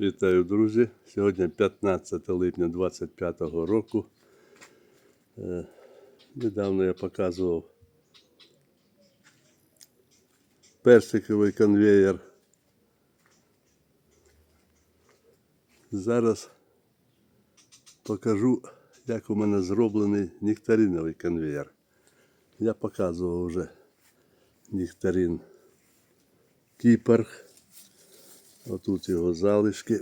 Вітаю, друзі! Сьогодні 15 липня 2025 року. Е, Недавно я показував персиковий конвеєр. Зараз покажу, як у мене зроблений нектариновий конвеєр. Я показував вже нектарин Кіпр. Отут його залишки.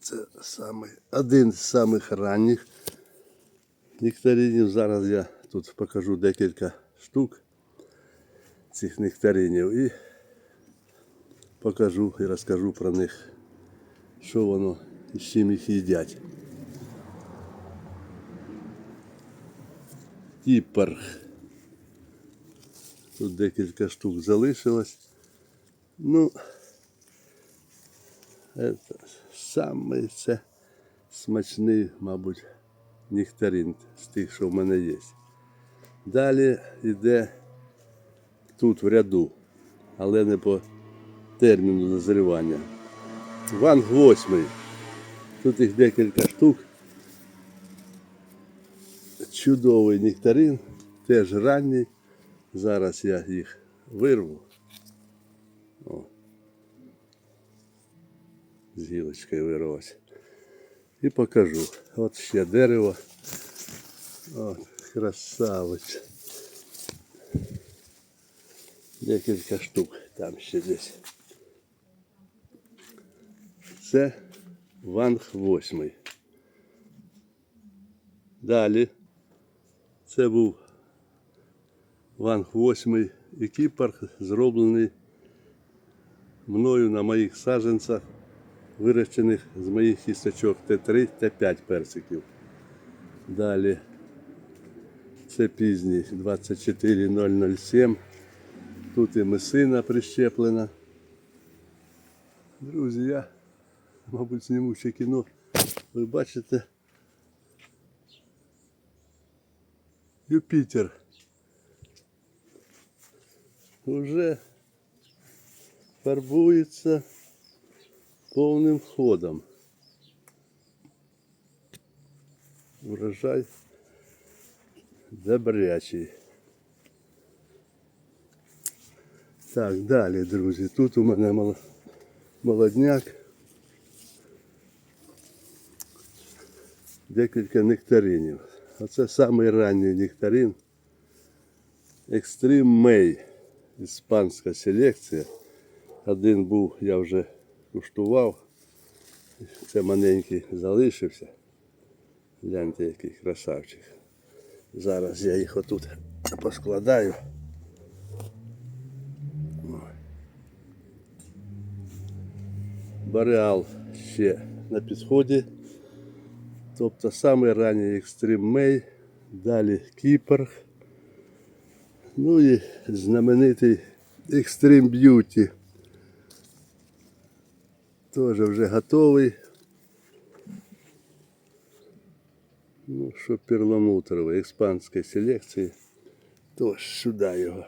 Це самий, один з самих ранніх нектаринів. Зараз я тут покажу декілька штук цих нектаринів і покажу і розкажу про них, що воно і з чим їх їдять. Кіпр. Тут декілька штук залишилось. Ну, це самий це смачний, мабуть, нектарин з тих, що в мене є. Далі йде тут в ряду, але не по терміну дозрівання. Ванг 8. Тут їх декілька штук. Чудовий нектарин, теж ранній. Зараз я їх вирву. О. З гілочкою вирвалось. І покажу. От ще дерево. От, красавець. Декілька штук там ще десь. Це ванг восьмий. Далі. Це був Ванг 8 і кіпар зроблений мною на моїх саджанцях, вирощених з моїх кісточок Т3, Т5 персиків. Далі це пізній 24007. Тут і месина прищеплена. Друзі, я, мабуть, зніму ще кіно. Ви бачите Юпітер. уже фарбується повним ходом. Урожай добрячий. Так, далі, друзі. Тут у мене мол- молодняк. Декілька нектаринів. Оце самий ранній нектарин. Extreme May Іспанська селекція. Один був, я вже куштував. Це маленький залишився. Гляньте, який красавчик. Зараз я їх отут поскладаю. Ой. Бореал ще на підході. Тобто самий ранній екстрим Мей, далі Кіпр. Ну і знаменитий Extreme Beauty. Теж вже готовий. Ну, що перламутровий, іспанської селекції. Тож сюди його.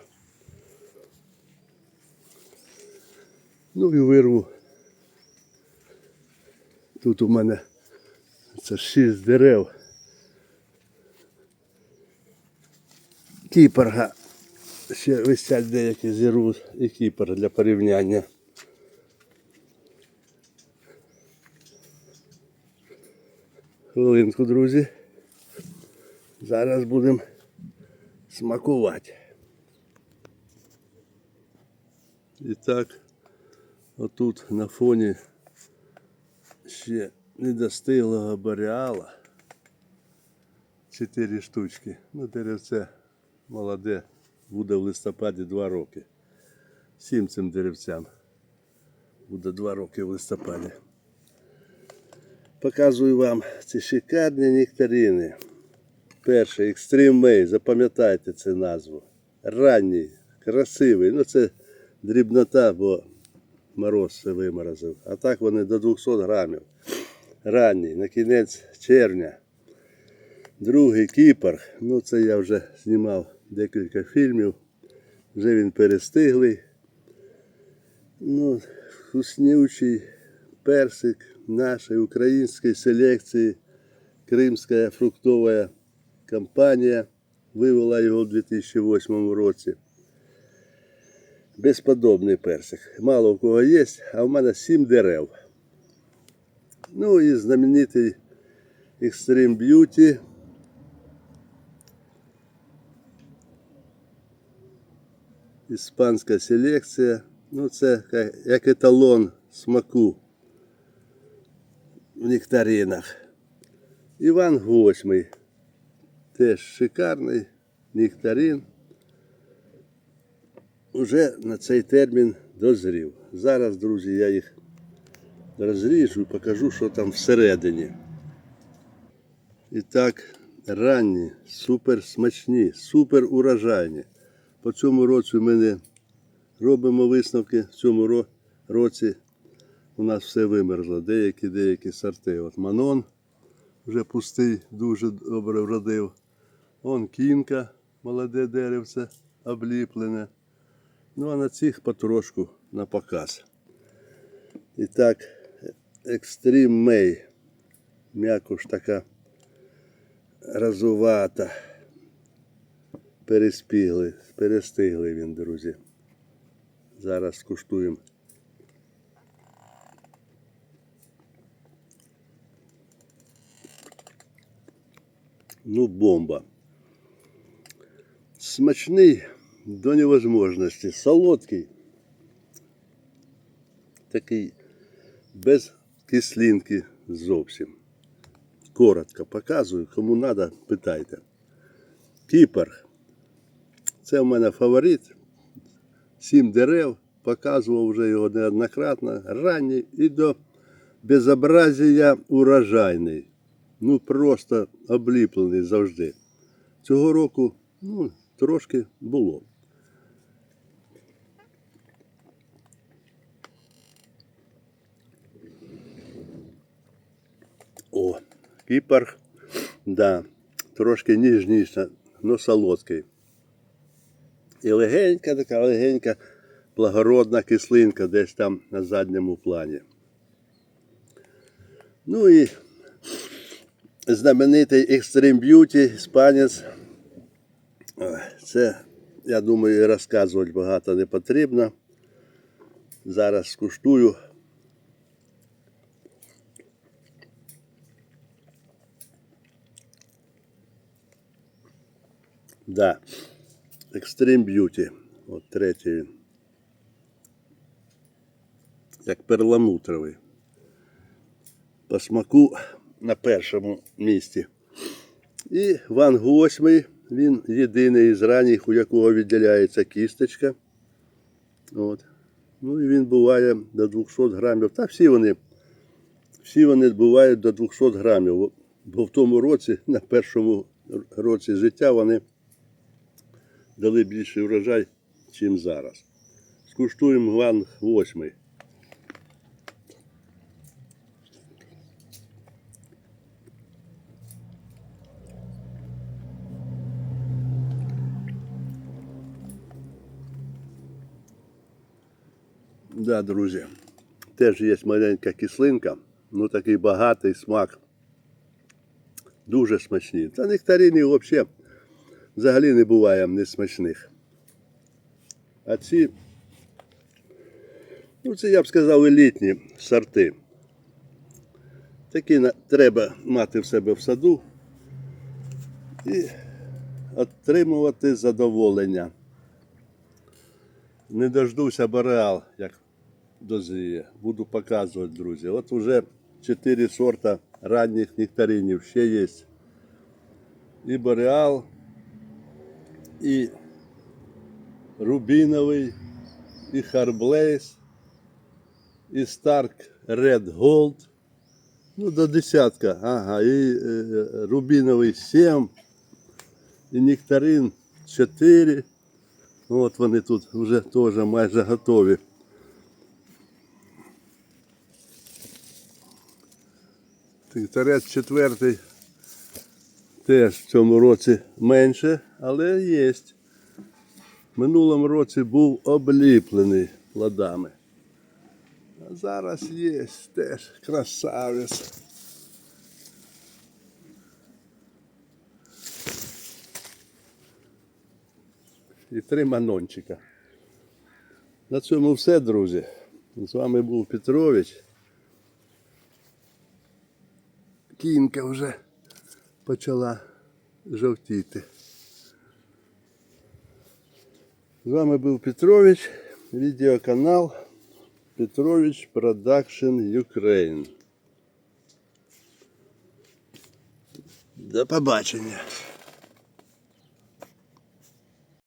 Ну і вирву. Тут у мене це шість дерев. Кіпорга ще висять деякі зіру і кіпер для порівняння. Хвилинку, друзі. Зараз будемо смакувати. І так, отут на фоні ще недостиглого бореала. Чотири штучки. Ну, деревце молоде, буде в листопаді два роки. Всім цим деревцям буде два роки в листопаді. Показую вам ці шикарні нектарини. Перший Extreme May, запам'ятайте цю назву. Ранній, красивий. Ну це дрібнота, бо мороз все виморозив. А так вони до 200 грамів. Ранній, на кінець червня. Другий кіпр. Ну це я вже знімав декілька фільмів. Вже він перестиглий. Ну, вкуснючий персик нашей української селекції. Кримська фруктова компанія вивела його у 2008 році. Безподобний персик. Мало в кого є, а в мене сім дерев. Ну і знаменитий Extreme Beauty. Іспанська селекція. Ну, це як еталон смаку в нектаринах. Іван Восьмий. Теж шикарний нектарин. Уже на цей термін дозрів. Зараз, друзі, я їх розріжу і покажу, що там всередині. І так, ранні, супер смачні, супер урожайні. По цьому році ми не робимо висновки. В цьому році у нас все вимерзло. Деякі деякі сорти. От Манон вже пустий, дуже добре вродив. Он кінка, молоде деревце, обліплене. Ну а на цих потрошку на показ. І так, Extreme May. М'якуш така розувата. Переспігли, перестигли він, друзі. Зараз скуштуємо. Ну, бомба. Смачний до невозможності. Солодкий. Такий без кислинки зовсім. Коротко показую, кому треба, питайте. Кіпер. Це в мене фаворит. Сім дерев. Показував вже його неоднократно. Ранній і до безобразія урожайний. Ну просто обліплений завжди. Цього року ну, трошки було. О, кіпар, да, трошки ніжніше, але солодкий. І легенька така, легенька, благородна кислинка десь там на задньому плані. Ну і знаменитий Extreme Beauty, іспанець. Це, я думаю, розказувати багато не потрібно. Зараз скуштую. Да. Extreme Beauty. От третій він. Як перламутровий. По смаку на першому місці. І Ван Восьмий, він єдиний із ранніх, у якого відділяється кісточка. От. Ну і він буває до 200 грамів. Та всі вони, всі вони бувають до 200 грамів. Бо в тому році, на першому році життя, вони дали більший врожай, ніж зараз. Скуштуємо Ван Восьмий. Да, друзі. Теж є маленька кислинка, ну такий багатий смак. Дуже смачні. Та нектаринів взагалі, взагалі не буває несмачних. А ці, ну це я б сказав, елітні сорти. Такі треба мати в себе в саду і отримувати задоволення. Не дождуся бореал, як дозріє. Буду показувати, друзі. От уже 4 сорта ранніх нектаринів ще є. І бореал, і рубіновий, і харблейс, і Старк Red Gold. Ну, до десятка. Ага, і е, рубіновий 7, і нектарин 4. Ну, От вони тут вже теж майже готові. Торець четвертий теж в цьому році менше, але є. Минулому році був обліплений плодами. А зараз є теж красавець. І три манончика. На цьому все, друзі. З вами був Петрович. Кінка вже почала жовтіти. З вами був Петрович, відеоканал Петрович Production Ukraine. До побачення.